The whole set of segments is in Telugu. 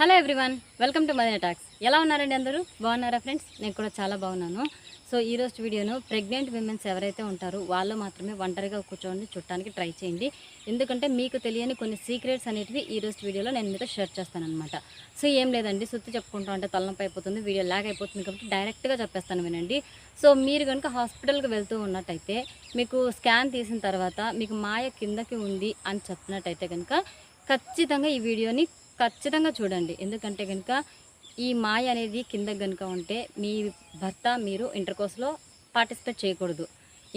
Hello everyone welcome to mother talks. ఎలా ఉన్నారండి అందరూ? బాగున్నారా ఫ్రెండ్స్? నేను కూడా చాలా బాగున్నాను. సో ఈరోజు వీడియోను ప్రెగ్నెంట్ విమెన్స్ ఎవరైతే ఉంటారో వాళ్ళు మాత్రమే ఒంటరిగా కూర్చోండి చుట్టానికి ట్రై చేయండి. ఎందుకంటే మీకు తెలియని కొన్ని సీక్రెట్స్ అనేటివి ఈరోజు వీడియోలో నేను మీతో షేర్ చేస్తానన్నమాట. సో ఏం లేదండి సుత్తి చెప్పుకుంటా అంటే తలనొప్పి అయిపోతుంది వీడియో లాగ్ అయిపోతుంది కాబట్టి డైరెక్ట్గా చెప్పేస్తాను వినండి. సో మీరు కనుక హాస్పిటల్కి వెళ్తూ ఉన్నట్టయితే మీకు స్కాన్ తీసిన తర్వాత మీకు మాయ కిందకి ఉంది అని చెప్పినట్టయితే కనుక ఖచ్చితంగా ఈ వీడియోని ఖచ్చితంగా చూడండి. ఎందుకంటే కనుక ఈ మాయ అనేది కింద కనుక ఉంటే మీ భర్త మీరు ఇంటర్కోర్స్లో పార్టిసిపేట్ చేయకూడదు.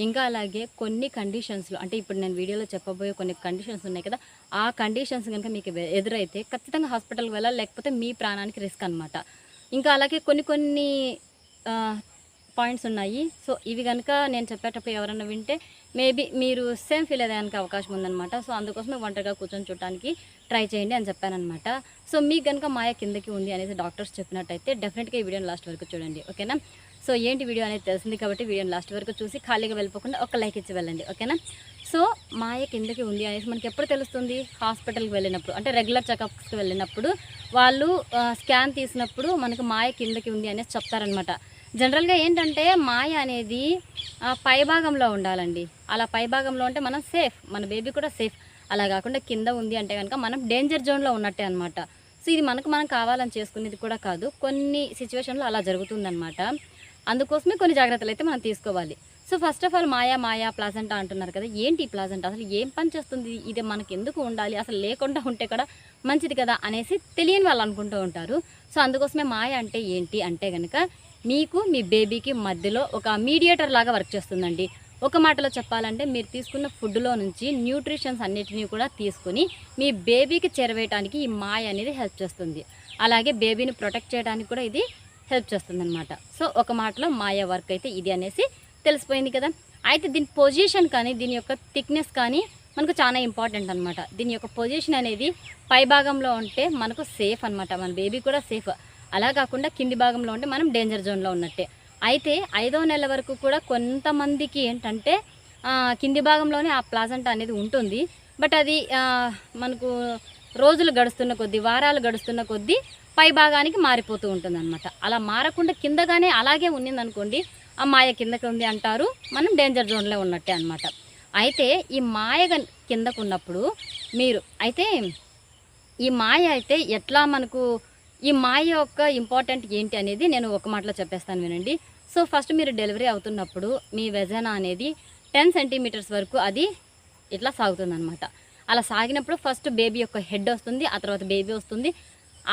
ఇంకా అలాగే కొన్ని కండిషన్స్లో అంటే ఇప్పుడు నేను వీడియోలో చెప్పబోయే కొన్ని కండిషన్స్ ఉన్నాయి కదా ఆ కండిషన్స్ కనుక మీకు ఎదురైతే ఖచ్చితంగా హాస్పిటల్కి వెళ్ళాలి లేకపోతే మీ ప్రాణానికి రిస్క్ అనమాట ఇంకా అలాగే కొన్ని కొన్ని పాయింట్స్ ఉన్నాయి. సో ఇవి కనుక నేను చెప్పేటప్పుడు ఎవరైనా వింటే మేబీ మీరు సేమ్ ఫీల్ అయ్యేదానికి అవకాశం ఉందన్నమాట. సో అందుకోసమే ఒంటరిగా కూర్చొని చూడటానికి ట్రై చేయండి అని చెప్పానమాట సో మీకు కనుక మాయ కిందకి ఉంది అనేసి డాక్టర్స్ చెప్పినట్టయితే డెఫినెట్గా ఈ వీడియోని లాస్ట్ వరకు చూడండి. ఓకేనా? సో ఏంటి వీడియో అనేది తెలిసింది కాబట్టి వీడియోని లాస్ట్ వరకు చూసి ఖాళీగా వెళ్ళిపోకుండా ఒక లైక్ ఇచ్చి వెళ్ళండి. ఓకేనా? సో మాయ కిందకి ఉంది అనేసి మనకి ఎప్పుడు తెలుస్తుంది? హాస్పిటల్కి వెళ్ళినప్పుడు అంటే రెగ్యులర్ చెకప్స్కి వెళ్ళినప్పుడు వాళ్ళు స్కాన్ తీసినప్పుడు మనకు మాయ కిందకి ఉంది అనేసి చెప్తారనమాట జనరల్గా ఏంటంటే మాయ అనేది పైభాగంలో పై భాగంలో ఉండాలండి. అలా పై భాగంలో ఉంటే మనం సేఫ్. మన బేబీ కూడా సేఫ్. అలా కాకుండా కింద ఉంది అంటే కనుక మనం డేంజర్ జోన్లో ఉన్నట్టే అనమాట సో ఇది మనకు మనం కావాలని చేసుకునేది కూడా కాదు. కొన్ని సిచ్యువేషన్లో అలా జరుగుతుందన్నమాట. అందుకోసమే కొన్ని జాగ్రత్తలు అయితే మనం తీసుకోవాలి. సో ఫస్ట్ ఆఫ్ ఆల్ మాయా మాయా ప్లాజెంటా అంటున్నారు కదా. ఏంటి ఈ ప్లాజెంటా? అసలు ఏం పని చేస్తుంది? ఇది మనకు ఎందుకు ఉండాలి? అసలు లేకుండా ఉంటే కూడా మంచిది కదా అనేసి తెలియని వాళ్ళు అనుకుంటూ ఉంటారు. సో అందుకోసమే మాయ అంటే ఏంటి అంటే కనుక మీకు మీ బేబీకి మధ్యలో ఒక మీడియేటర్ లాగా వర్క్ చేస్తుందండి. ఒక మాటలో చెప్పాలంటే మీరు తీసుకున్న ఫుడ్లో నుంచి న్యూట్రిషన్స్ అన్నిటినీ కూడా తీసుకుని మీ బేబీకి చేరవేయడానికి ఈ మాయ అనేది హెల్ప్ చేస్తుంది. అలాగే బేబీని ప్రొటెక్ట్ చేయడానికి కూడా ఇది హెల్ప్ చేస్తుందనమాట సో ఒక మాటలో మాయ వర్క్ అయితే ఇది అనేసి తెలిసిపోయింది కదా. అయితే దీని పొజిషన్ కానీ దీని యొక్క థిక్నెస్ కానీ మనకు చాలా ఇంపార్టెంట్ అనమాట దీని యొక్క పొజిషన్ అనేది పై భాగంలో ఉంటే మనకు సేఫ్ అనమాట మన బేబీ కూడా సేఫ్. అలా కాకుండా కింది భాగంలో ఉంటే మనం డేంజర్ జోన్లో ఉన్నట్టే. అయితే ఐదో నెల వరకు కూడా కొంతమందికి ఏంటంటే కింది భాగంలోనే ఆ ప్లాజంట అనేది ఉంటుంది. బట్ అది మనకు రోజులు గడుస్తున్న కొద్దీ వారాలు గడుస్తున్న కొద్దీ పై భాగానికి మారిపోతూ ఉంటుంది అనమాట అలా మారకుండా కిందగానే అలాగే ఉన్నిందనుకోండి ఆ మాయ కిందకి ఉంది అంటారు మనం డేంజర్ జోన్లో ఉన్నట్టే అనమాట అయితే ఈ మాయ కిందకున్నప్పుడు కిందకు ఉన్నప్పుడు మీరు అయితే ఈ మాయ అయితే ఎట్లా మనకు ఈ మాయ యొక్క ఇంపార్టెంట్ ఏంటి అనేది నేను ఒక మాటలో చెప్పేస్తాను వినండి. సో ఫస్ట్ మీరు డెలివరీ అవుతున్నప్పుడు మీ వెజన అనేది టెన్ సెంటీమీటర్స్ వరకు అది ఇట్లా సాగుతుంది అలా సాగినప్పుడు ఫస్ట్ బేబీ యొక్క హెడ్ వస్తుంది ఆ తర్వాత బేబీ వస్తుంది.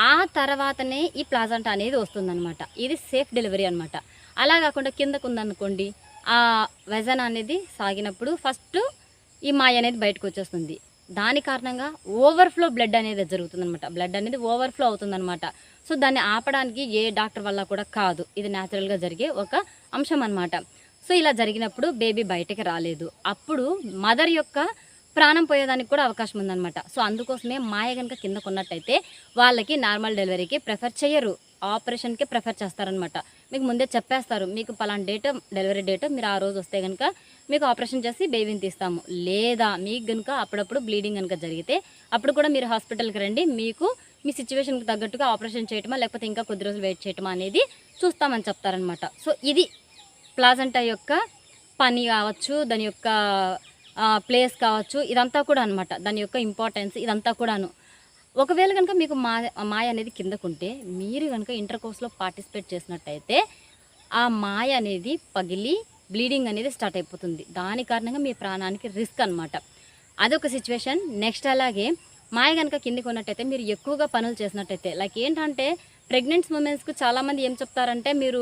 ఆ తర్వాతనే ఈ ప్లాజంటా అనేది వస్తుందన్నమాట. ఇది సేఫ్ డెలివరీ అనమాట అలా కాకుండా కిందకు ఉందనుకోండి ఆ వెజన అనేది సాగినప్పుడు ఫస్ట్ ఈ మాయ అనేది బయటకు వచ్చేస్తుంది. దాని కారణంగా ఓవర్ఫ్లో బ్లడ్ అనేది జరుగుతుందనమాట బ్లడ్ అనేది ఓవర్ఫ్లో అవుతుందనమాట సో దాన్ని ఆపడానికి ఏ డాక్టర్ వల్ల కూడా కాదు. ఇది న్యాచురల్గా జరిగే ఒక అంశం అనమాట సో ఇలా జరిగినప్పుడు బేబీ బయటకి రాలేదు. అప్పుడు మదర్ యొక్క ప్రాణం పోయేదానికి కూడా అవకాశం ఉందన్నమాట. సో అందుకోసమే మాయ కనుక కింద కొన్నట్టయితే వాళ్ళకి నార్మల్ డెలివరీకి ప్రిఫర్ చేయరు ఆపరేషన్కే ప్రిఫర్ చేస్తారనమాట మీకు ముందే చెప్పేస్తారు మీకు పలానా డేట్ డెలివరీ డేట్ మీరు ఆ రోజు వస్తే కనుక మీకు ఆపరేషన్ చేసి బేబీని తీస్తాము. లేదా మీకు కనుక అప్పుడప్పుడు బ్లీడింగ్ కనుక జరిగితే అప్పుడు కూడా మీరు హాస్పిటల్కి రండి మీకు మీ సిచ్యువేషన్కి తగ్గట్టుగా ఆపరేషన్ చేయటమా లేకపోతే ఇంకా కొద్ది రోజులు వెయిట్ చేయటమా అనేది చూస్తామని చెప్తారనమాట సో ఇది ప్లాజంటా యొక్క పని కావచ్చు దాని యొక్క ప్లేస్ కావచ్చు ఇదంతా కూడా అనమాట దాని యొక్క ఇంపార్టెన్స్ ఇదంతా కూడాను. ఒకవేళ కనుక మీకు మా మాయ అనేది కిందకుంటే మీరు కనుక ఇంటర్ కోర్స్లో పార్టిసిపేట్ చేసినట్టయితే ఆ మాయ అనేది పగిలి బ్లీడింగ్ అనేది స్టార్ట్ అయిపోతుంది. దాని కారణంగా మీ ప్రాణానికి రిస్క్ అనమాట అదొక సిచ్యువేషన్ నెక్స్ట్ అలాగే మాయ కనుక కిందికి ఉన్నట్టయితే మీరు ఎక్కువగా పనులు చేసినట్టయితే లైక్ ఏంటంటే ప్రెగ్నెంట్స్ ఉమెన్స్కి చాలామంది ఏం చెప్తారంటే మీరు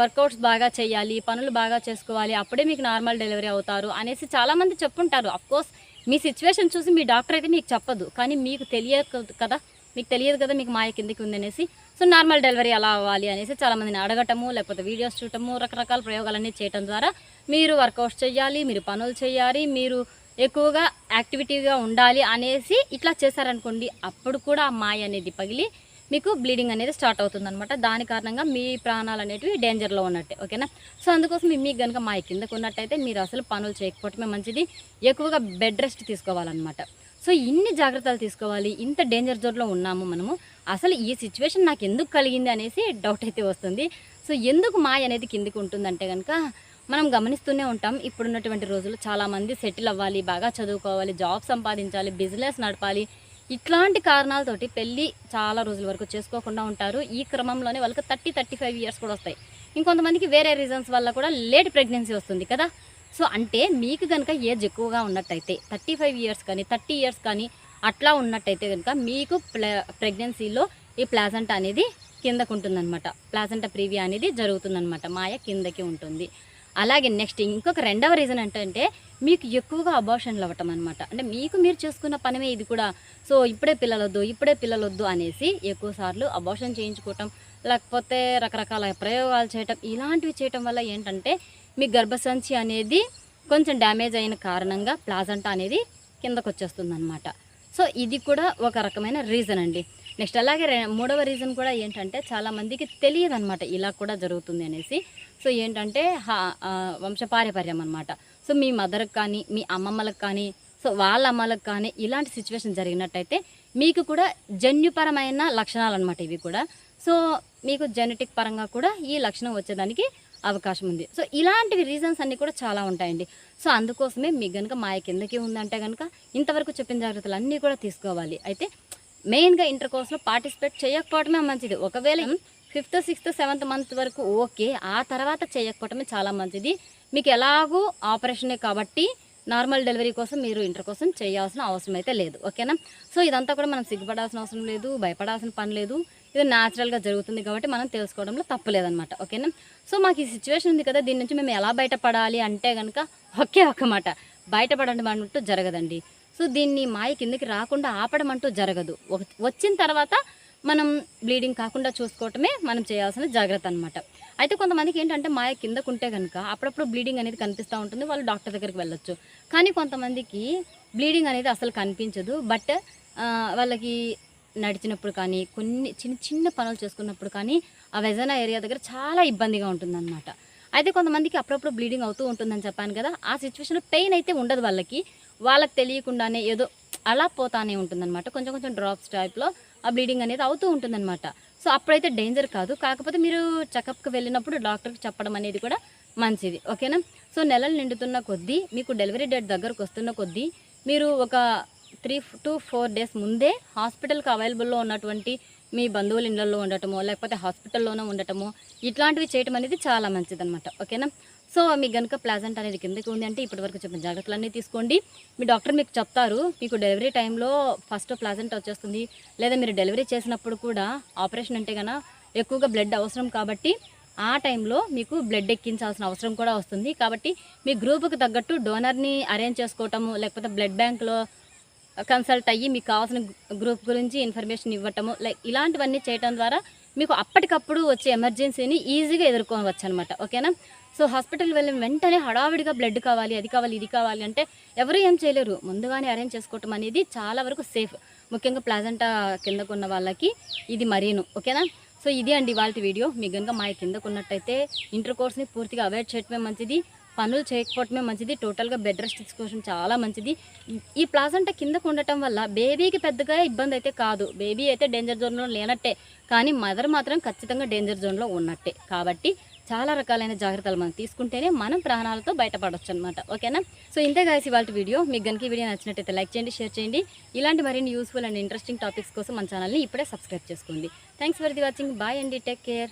వర్కౌట్స్ బాగా చేయాలి పనులు బాగా చేసుకోవాలి అప్పుడే మీకు నార్మల్ డెలివరీ అవుతారు అనేసి చాలామంది చెప్పుంటారు. కోర్స్ మీ సిచ్యువేషన్ చూసి మీ డాక్టర్ అయితే మీకు చెప్పదు. కానీ మీకు తెలియదు కదా? మీకు తెలియదు కదా మీకు మాయ కిందకి ఉందనేసి సో నార్మల్ డెలివరీ ఎలా అవ్వాలి అనేసి చాలామందిని అడగటము లేకపోతే వీడియోస్ చూడటము రకరకాల ప్రయోగాలన్నీ చేయటం ద్వారా మీరు వర్కౌట్స్ చేయాలి మీరు పనులు చేయాలి మీరు ఎక్కువగా యాక్టివిటీగా ఉండాలి అనేసి ఇట్లా చేశారనుకోండి అప్పుడు కూడా ఆ మాయ అనేది పగిలి మీకు బ్లీడింగ్ అనేది స్టార్ట్ అవుతుందనమాట దాని కారణంగా మీ ప్రాణాలు అనేటివి డేంజర్లో ఉన్నట్టే ఓకేనా సో అందుకోసం మీకు కనుక మా కిందకు ఉన్నట్టయితే మీరు అసలు పనులు చేయకపోవటమే మంచిది. ఎక్కువగా బెడ్ రెస్ట్ తీసుకోవాలన్నమాట. సో ఇన్ని జాగ్రత్తలు తీసుకోవాలి. ఇంత డేంజర్ జోన్లో ఉన్నాము మనము. అసలు ఈ సిచ్యువేషన్ నాకు ఎందుకు కలిగింది అనేసి డౌట్ అయితే వస్తుంది. సో ఎందుకు మాయ అనేది కిందికి ఉంటుందంటే కనుక మనం గమనిస్తూనే ఉంటాం. ఇప్పుడున్నటువంటి రోజులు చాలామంది సెటిల్ అవ్వాలి బాగా చదువుకోవాలి జాబ్ సంపాదించాలి బిజినెస్ నడపాలి. ఇట్లాంటి కారణాలతోటి పెళ్ళి చాలా రోజుల వరకు చేసుకోకుండా ఉంటారు. ఈ క్రమంలోనే వాళ్ళకి థర్టీ థర్టీ ఫైవ్ ఇయర్స్ కూడా వస్తాయి. ఇంకొంతమందికి వేరే రీజన్స్ వల్ల కూడా లేట్ ప్రెగ్నెన్సీ వస్తుంది కదా. సో అంటే మీకు కనుక ఏజ్ ఎక్కువగా ఉన్నట్టయితే థర్టీ ఫైవ్ ఇయర్స్ కానీ థర్టీ ఇయర్స్ కానీ అట్లా ఉన్నట్టయితే కనుక మీకు ప్ల ప్రెగ్నెన్సీలో ఈ ప్లాజెంట్ అనేది కిందకు ఉంటుందన్నమాట ప్లాజెంట ప్రీవియా అనేది జరుగుతుందన్నమాట. మాయ కిందకి ఉంటుంది. అలాగే నెక్స్ట్ ఇంకొక రెండవ రీజన్ ఏంటంటే మీకు ఎక్కువగా అబార్షన్లు అవ్వటం అనమాట అంటే మీకు మీరు చేసుకున్న పనమే ఇది కూడా. సో ఇప్పుడే పిల్లలొద్దు ఇప్పుడే పిల్లలొద్దు అనేసి ఎక్కువ సార్లు అబార్షన్ చేయించుకోవటం లేకపోతే రకరకాల ప్రయోగాలు చేయటం ఇలాంటివి చేయటం వల్ల ఏంటంటే మీ గర్భసంచి అనేది కొంచెం డ్యామేజ్ అయిన కారణంగా ప్లాజంటా అనేది కిందకు వచ్చేస్తుంది అనమాట సో ఇది కూడా ఒక రకమైన రీజన్ అండి. నెక్స్ట్ అలాగే మూడవ రీజన్ కూడా ఏంటంటే చాలామందికి తెలియదు అనమాట ఇలా కూడా జరుగుతుంది అనేసి. సో ఏంటంటే హా- ఆ, వంశపారపర్యం అనమాట సో మీ మదర్కి కానీ మీ అమ్మమ్మలకు కానీ సో వాళ్ళ అమ్మలకు కానీ ఇలాంటి సిచ్యువేషన్ జరిగినట్టయితే మీకు కూడా జన్యుపరమైన లక్షణాలు అనమాట ఇవి కూడా. సో మీకు జెనెటిక్ పరంగా కూడా ఈ లక్షణం వచ్చేదానికి అవకాశం ఉంది. సో ఇలాంటివి రీజన్స్ అన్నీ కూడా చాలా ఉంటాయండి. సో అందుకోసమే మీకు కనుక మాయ కిందకి ఉందంటే కనుక ఇంతవరకు చెప్పిన జాగ్రత్తలు అన్నీ కూడా తీసుకోవాలి. అయితే మెయిన్గా ఇంటర్ కోర్స్లో పార్టిసిపేట్ చేయకపోవడమే మంచిది. ఒకవేళ ఫిఫ్త్ సిక్స్త్ సెవెంత్ మంత్ వరకు ఓకే ఆ తర్వాత చేయకపోవటమే చాలా మంచిది. మీకు ఎలాగూ ఆపరేషనే కాబట్టి నార్మల్ డెలివరీ కోసం మీరు ఇంటర్ కోసం చేయాల్సిన అవసరం అయితే లేదు. ఓకేనా? సో ఇదంతా కూడా మనం సిగ్గుపడాల్సిన అవసరం లేదు భయపడాల్సిన పని లేదు. ఇది న్యాచురల్గా జరుగుతుంది కాబట్టి మనం తెలుసుకోవడంలో తప్పలేదనమాట ఓకేనా? సో మాకు ఈ సిచ్యువేషన్ ఉంది కదా దీని నుంచి మేము ఎలా బయటపడాలి అంటే కనుక ఒకే ఒక్క మాట బయటపడడం అంటూ జరగదండి. సో దీన్ని మాయ కిందకి రాకుండా ఆపడం అంటూ జరగదు. వచ్చిన తర్వాత మనం బ్లీడింగ్ కాకుండా చూసుకోవటమే మనం చేయాల్సిన జాగ్రత్త అనమాట అయితే కొంతమందికి ఏంటంటే మాయ కిందకు ఉంటే కనుక అప్పుడప్పుడు బ్లీడింగ్ అనేది కనిపిస్తూ ఉంటుంది వాళ్ళు డాక్టర్ దగ్గరికి వెళ్ళొచ్చు. కానీ కొంతమందికి బ్లీడింగ్ అనేది అసలు కనిపించదు బట్ వాళ్ళకి నడిచినప్పుడు కానీ కొన్ని చిన్న చిన్న పనులు చేసుకున్నప్పుడు కానీ ఆ వెజనా ఏరియా దగ్గర చాలా ఇబ్బందిగా ఉంటుందన్నమాట. అయితే కొంతమందికి అప్పుడప్పుడు బ్లీడింగ్ అవుతూ ఉంటుందని చెప్పాను కదా ఆ సిచ్యువేషన్లో పెయిన్ అయితే ఉండదు వాళ్ళకి. వాళ్ళకి తెలియకుండానే ఏదో అలా పోతానే ఉంటుందన్నమాట. కొంచెం కొంచెం డ్రాప్స్ టైప్లో ఆ బ్లీడింగ్ అనేది అవుతూ ఉంటుందన్నమాట. సో అప్పుడైతే డేంజర్ కాదు. కాకపోతే మీరు చెకప్కి వెళ్ళినప్పుడు డాక్టర్కి చెప్పడం అనేది కూడా మంచిది. ఓకేనా? సో నెలలు నిండుతున్న కొద్దీ మీకు డెలివరీ డేట్ దగ్గరకు వస్తున్న కొద్దీ మీరు ఒక త్రీ టు ఫోర్ డేస్ ముందే హాస్పిటల్కి అవైలబుల్లో ఉన్నటువంటి మీ బంధువుల ఇళ్ళల్లో ఉండటమో లేకపోతే హాస్పిటల్లోనే ఉండటమో ఇట్లాంటివి చేయటం అనేది చాలా మంచిదనమాట ఓకేనా? సో మీకు కనుక ప్లాజెంట్ అనేది కిందకి ఉంది అంటే ఇప్పటివరకు చెప్పిన జాగ్రత్తలన్నీ తీసుకోండి. మీ డాక్టర్ మీకు చెప్తారు మీకు డెలివరీ టైంలో ఫస్ట్ ప్లాజెంట్ వచ్చేస్తుంది. లేదా మీరు డెలివరీ చేసినప్పుడు కూడా ఆపరేషన్ అంటే కన్నా ఎక్కువగా బ్లడ్ అవసరం కాబట్టి ఆ టైంలో మీకు బ్లడ్ ఎక్కించాల్సిన అవసరం కూడా వస్తుంది. కాబట్టి మీ గ్రూప్కి తగ్గట్టు డోనర్ని అరేంజ్ చేసుకోవటము లేకపోతే బ్లడ్ బ్యాంక్లో కన్సల్ట్ అయ్యి మీకు కావాల్సిన గ్రూప్ గురించి ఇన్ఫర్మేషన్ ఇవ్వటము లైక్ ఇలాంటివన్నీ చేయటం ద్వారా మీకు అప్పటికప్పుడు వచ్చే ఎమర్జెన్సీని ఈజీగా ఎదుర్కోవచ్చు అనమాట ఓకేనా? సో హాస్పిటల్ వెళ్ళిన వెంటనే హడావిడిగా బ్లడ్ కావాలి అది కావాలి ఇది కావాలి అంటే ఎవరు ఏం చేయలేరు. ముందుగానే అరేంజ్ చేసుకోవటం అనేది చాలా వరకు సేఫ్. ముఖ్యంగా ప్లాజెంటా కిందకు ఉన్న వాళ్ళకి ఇది మరీను ఓకేనా? సో ఇది అండి వాళ్ళ వీడియో. మీకు కనుక మా కిందకు ఉన్నట్టయితే ఇంటర్ కోర్స్ని పూర్తిగా అవాయిడ్ చేయటమే మంచిది. పనులు చేయకపోవటమే మంచిది. టోటల్గా బెడ్ రెస్ట్ తీసుకోవడం చాలా మంచిది. ఈ ప్లాజంటా కిందకు ఉండటం వల్ల బేబీకి పెద్దగా ఇబ్బంది అయితే కాదు. బేబీ అయితే డేంజర్ జోన్లో లేనట్టే. కానీ మదర్ మాత్రం ఖచ్చితంగా డేంజర్ జోన్లో ఉన్నట్టే. కాబట్టి చాలా రకాలైన జాగ్రత్తలు మనం తీసుకుంటేనే మనం ప్రాణాలతో బయటపడవచ్చు అనమాట ఓకేనా? సో ఇంతే కాసి ఇవాళ వీడియో. మీకు కనుక వీడియో నచ్చినట్టయితే లైక్ చేయండి షేర్ చేయండి. ఇలాంటి మరిన్ని యూస్ఫుల్ అండ్ ఇంట్రెస్టింగ్ టాపిక్స్ కోసం మన ఛానల్ని ఇప్పుడే సబ్స్క్రైబ్ చేసుకోండి. Thanks for the watching bye అండి. Take care